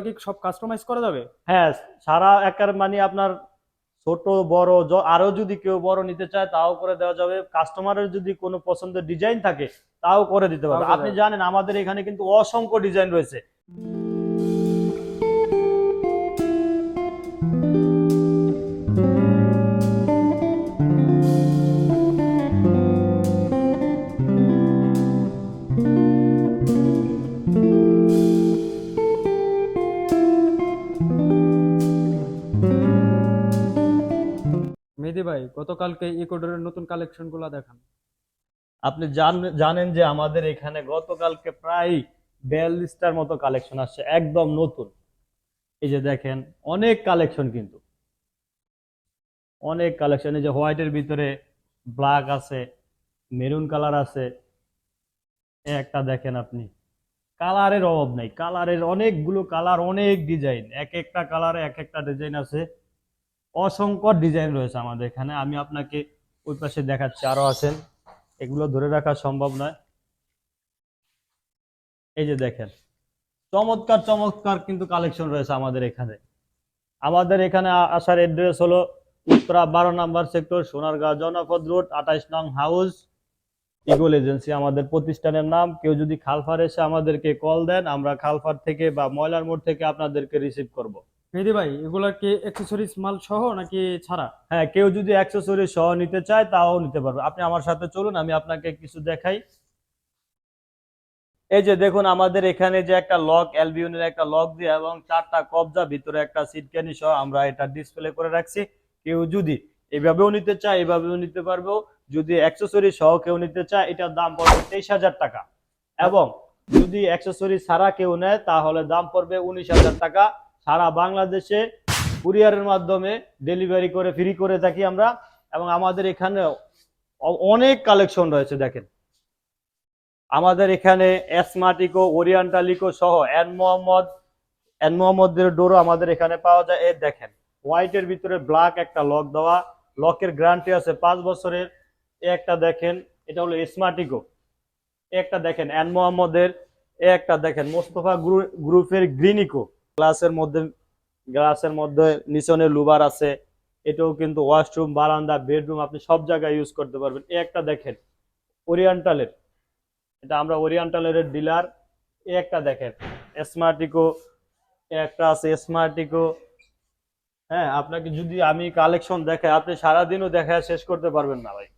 এগুলো কি সব কাস্টমাইজ করা যাবে? হ্যাঁ সারা একার মানে আপনার ছোট বড় আরও যদি কেউ বড় নিতে চায় তাও করে দেওয়া যাবে। কাস্টমারের যদি কোনো পছন্দের ডিজাইন থাকে তাও করে দিতে পারবে। আপনি জানেন আমাদের এখানে কিন্তু অসংখ্য ডিজাইন রয়েছে। মেহেদি ভাই, গতকালকে ইকোডোরের নতুন কালেকশনগুলা দেখান। আপনি জানেন যে আমাদের এখানে গতকালকে প্রায় বিয়াল্লিশটার মতো কালেকশন আসছে, একদম নতুন। এই যে দেখেন, অনেক কালেকশন কিন্তু। অনেক কালেকশন এই যে হোয়াইটের ভিতরে ব্ল্যাক আছে মেরুন কালার আছে। একটা দেখেন আপনি। কালারের অভাব নাই কালারের অনেকগুলো কালার অনেক ডিজাইন এক একটা কালারে এক একটা ডিজাইন আছে। অসংখ্য ডিজাইন রয়েছে আমাদের এখানে। আমি আপনাকে ওই পাশে দেখাচ্ছি, আরও আছেন। এগুলো ধরে রাখা সম্ভব নয়। এই যে দেখেন, চমৎকার চমৎকার কিন্তু কালেকশন রয়েছে আমাদের এখানে। আমাদের এখানে আসার এড্রেস হলো উত্তরা বারো নাম্বার সেক্টর সোনারগাঁও, জনপদ রোড আঠাইশ নং হাউস ইগল এজেন্সি আমাদের প্রতিষ্ঠানের নাম। কেউ যদি খালফার এসে আমাদেরকে কল দেন, আমরা খালফার থেকে বা ময়লার মোড় থেকে আপনাদেরকে রিসিভ করব। মেহেদি ভাই, এগুলা কি অ্যাক্সেসরিজ মাল সহ নাকি ছাড়া? হ্যাঁ কেউ যদি অ্যাক্সেসরি সহ নিতে চায় তাও নিতে পারবে। আপনি আমার সাথে চলুন, আমি আপনাকে কিছু দেখাই। এই যে দেখুন, আমাদের এখানে যে একটা লক, অ্যালবিউনের একটা লক দিয়ে এবং চারটা কবজা, ভিতরে একটা সিটকানি সহ আমরা এটা ডিসপ্লে করে রাখছি। কেউ যদি এভাবেও নিতে চায়, এভাবেও নিতে পারবেও। যদি অ্যাক্সেসরি সহ কেউ নিতে চায়, এটার দাম পড়বে তেইশ হাজার টাকা। এবং যদি অ্যাক্সেসরি ছাড়া কেউ নেয়, তাহলে দাম পড়বে উনিশ হাজার টাকা। সারা বাংলাদেশে কুরিয়ারের মাধ্যমে ডেলিভারি করে ফ্রি করে থাকি আমরা। এবং আমাদের এখানে অনেক কালেকশন রয়েছে, দেখেন। আমাদের এখানে এসমাটিকো ওরিয়েন্টালিকো সহ এন মোহাম্মদ এন মোহাম্মদের ডোরও আমাদের এখানে পাওয়া যায়। এই দেখেন হোয়াইটের ভিতরে ব্ল্যাক একটা লক দেওয়া। লকের গ্যারান্টি আছে পাঁচ বছরের। এ একটা দেখেন, এটা হলো স্মার্টিকো একটা দেখেন এন মোহাম্মদের একটা দেখেন, মোস্তফা গ্রু- গ্রুপের গ্রিনিকো গ্লাসের মধ্যে গ্লাসের মধ্যে নিচনে লুবার আছে। এটাও কিন্তু ওয়াশরুম বারান্দা বেডরুম আপনি সব জায়গায় ইউজ করতে পারবেন। এই একটা দেখেন ওরিয়েন্টালের এটা আমরা ওরিয়েন্টালের ডিলার এই একটা দেখেন। স্মার্টিকো একটা আছে স্মার্টিকো হ্যাঁ আপনাকে যদি আমি কালেকশন দেখাই আপনি সারাদিনও দেখা শেষ করতে পারবেন না ভাই।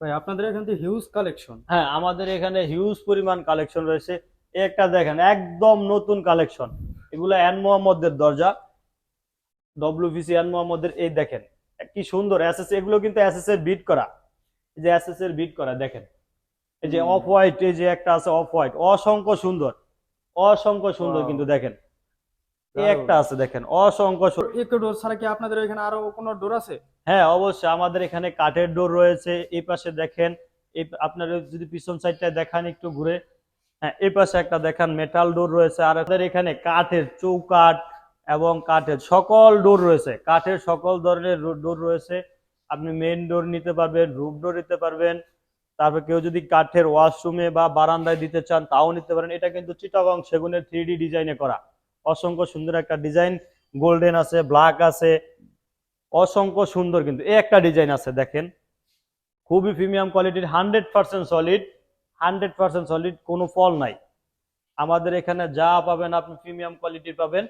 ভাই আপনাদের এখান হিউজ কালেকশন হ্যাঁ আমাদের এখানে হিউজ পরিমাণ কালেকশন রয়েছে। একটা দেখেন একদম নতুন কালেকশন এগুলো এন মোহাম্মদের দরজা ডব্লিউবিসি এন মোহাম্মদের এই দেখেন কি সুন্দর এসএস এগুলো কিন্তু এসএস এর বিট করা। এই যে এসএস এর বিট করা দেখেন। এই যে অফ হোয়াইট এই যে একটা আছে অফ হোয়াইট অসংখ্য সুন্দর অসংখ্য সুন্দর কিন্তু দেখেন। এই একটা আছে দেখেন অসংখ্য সুন্দর ইকোডোর ছাড়া কি আপনাদের এখানে আরও কোনো ডোর আছে? হ্যাঁ অবশ্যই আমাদের এখানে কাঠের ডোর রয়েছে এই পাশে দেখেন এই আপনারা যদি পিছন সাইডটা দেখান একটু ঘুরে হ্যাঁ এই পাশে একটা দেখান মেটাল ডোর রয়েছে, আর আমাদের এখানে কাঠের চৌকাঠ এবং কাঠের সকল ডোর রয়েছে। কাঠের সকল ধরনের ডোর রয়েছে। আপনি মেইন ডোর নিতে পারবেন রুম ডোর নিতে পারবেন। তারপর কেউ যদি কাঠের ওয়াশরুমে বা বারান্দায় দিতে চান, তাও নিতে পারেন। এটা কিন্তু চিটাগং সেগুনের থ্রি ডিজাইনে করা। অসংখ্য সুন্দর একটা ডিজাইন গোল্ডেন আছে ব্ল্যাক আছে। অসংখ্য সুন্দর কিন্তু। এই একটা ডিজাইন আছে, দেখেন। খুবই প্রিমিয়াম কোয়ালিটির hundred percent solid hundred percent solid কোনো ফল নাই। আমাদের এখানে যা পাবেন আপনি প্রিমিয়াম কোয়ালিটির পাবেন।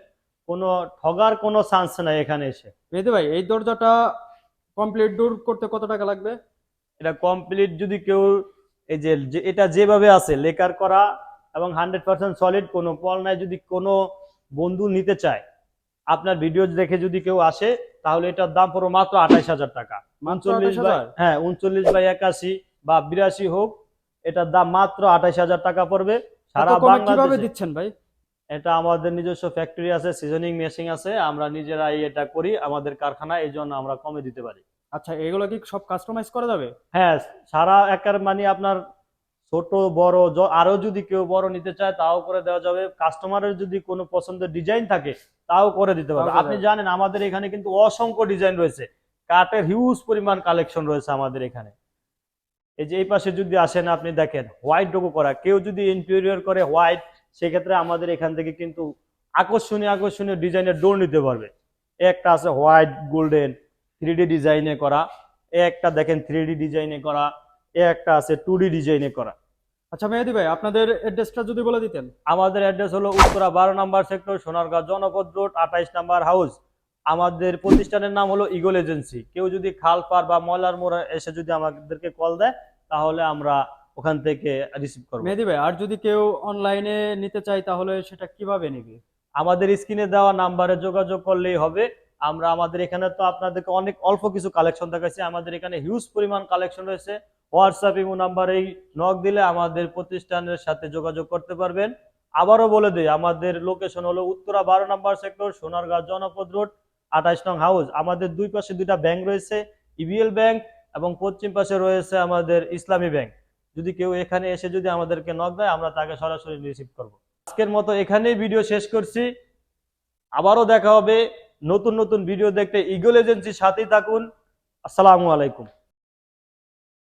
কোনো ঠগার কোনো চান্স নাই এখানে এসে। মেহেদি ভাই এই দরজাটা কমপ্লিট ডোর করতে কত টাকা লাগবে? এটা কমপ্লিট যদি কেউ এই যে এটা যেভাবে আছে লেকার করা এবং হান্ড্রেড পার্সেন্ট সলিড কোনো ফল নাই যদি কোনো বন্ধু নিতে চায়। আপনার ভিডিও দেখে যদি কেউ আসে তাহলে এটার দাম পড়ো মাত্র আঠাইশ হাজার টাকা। উনচল্লিশ হ্যাঁ উনচল্লিশ বাই একাশি বা বিরাশি হোক এটার দাম মাত্র আঠাইশ হাজার টাকা পড়বে। সারা বাংলাদেশে দিচ্ছেন ভাই? এটা আমাদের নিজস্ব ফ্যাক্টরি আছে সিজনিং মেশিন আছে। আমরা নিজেরাই এটা করি আমাদের কারখানা এই জন্য আমরা কমে দিতে পারি। আচ্ছা এগুলো কি সব কাস্টমাইজ করা যাবে? হ্যাঁ সারা একার মানে আপনার ছোট বড় আরও যদি কেউ বড় নিতে চায় তাও করে দেওয়া যাবে। কাস্টমারের যদি কোনো পছন্দের ডিজাইন থাকে তাও করে দিতে পারবে। আপনি জানেন আমাদের এখানে কিন্তু অসংখ্য ডিজাইন রয়েছে। কাঠের হিউজ পরিমাণ কালেকশন রয়েছে আমাদের এখানে। এই যে এই পাশে যদি আসেন আপনি দেখেন হোয়াইট ডোকো করা। কেউ যদি ইন্টেরিয়র করে হোয়াইট সেক্ষেত্রে আমাদের এখান থেকে কিন্তু আকর্ষণীয় আকর্ষণীয় ডিজাইনের ডোর নিতে পারবে। একটা আছে হোয়াইট গোল্ডেন থ্রি ডি ডিজাইনে করা। এ একটা দেখেন থ্রি ডি ডিজাইনে করা। এ একটা আছে টু ডি ডিজাইনে করা। আচ্ছা মেহেদি ভাই আপনাদের অ্যাড্রেসটা যদি বলে দিতেন। আমাদের অ্যাড্রেস হলো উত্তরা বারো নাম্বার সেক্টর সোনারগাঁও জনপদ রোড আঠাইশ নাম্বার হাউস আমাদের প্রতিষ্ঠানের নাম হলো ইগল এজেন্সি কেউ যদি খালপার বা ময়লার মোড়া এসে যদি আমাদেরকে কল দেয় তাহলে আমরা ওখান থেকে রিসিভ করব। মেহেদি ভাই আর যদি কেউ অনলাইনে নিতে চায় তাহলে সেটা কীভাবে নেবে? আমাদের স্ক্রিনে দেওয়া নাম্বারে যোগাযোগ করলেই হবে। আমরা আমাদের এখানে তো আপনাদেরকে অনেক অল্প কিছু কালেকশন দেখাচ্ছি আমাদের এখানে হিউজ পরিমাণ কালেকশন রয়েছে। হোয়াটসঅ্যাপ ইমো নাম্বারেই নক দিলে আমাদের প্রতিষ্ঠানের সাথে যোগাযোগ করতে পারবেন। আবারও বলে দিই আমাদের লোকেশন হলো উত্তরা বারো নাম্বার সেক্টর সোনারগাঁও জনপদ রোড আঠাইশ নং হাউস। আমাদের দুই পাশে দুইটা ব্যাংক রয়েছে, ইবিএল ব্যাংক এবং পশ্চিম পাশে রয়েছে আমাদের ইসলামী ব্যাংক। যদি কেউ এখানে এসে যদি আমাদেরকে নক দেয়, আমরা তাকে সরাসরি রিসিভ করব। আজকের মতো এখানেই ভিডিও শেষ করছি। আবারও দেখা হবে নতুন নতুন ভিডিও দেখতে। ইগল এজেন্সির সাথেই থাকুন। আসসালামু আলাইকুম।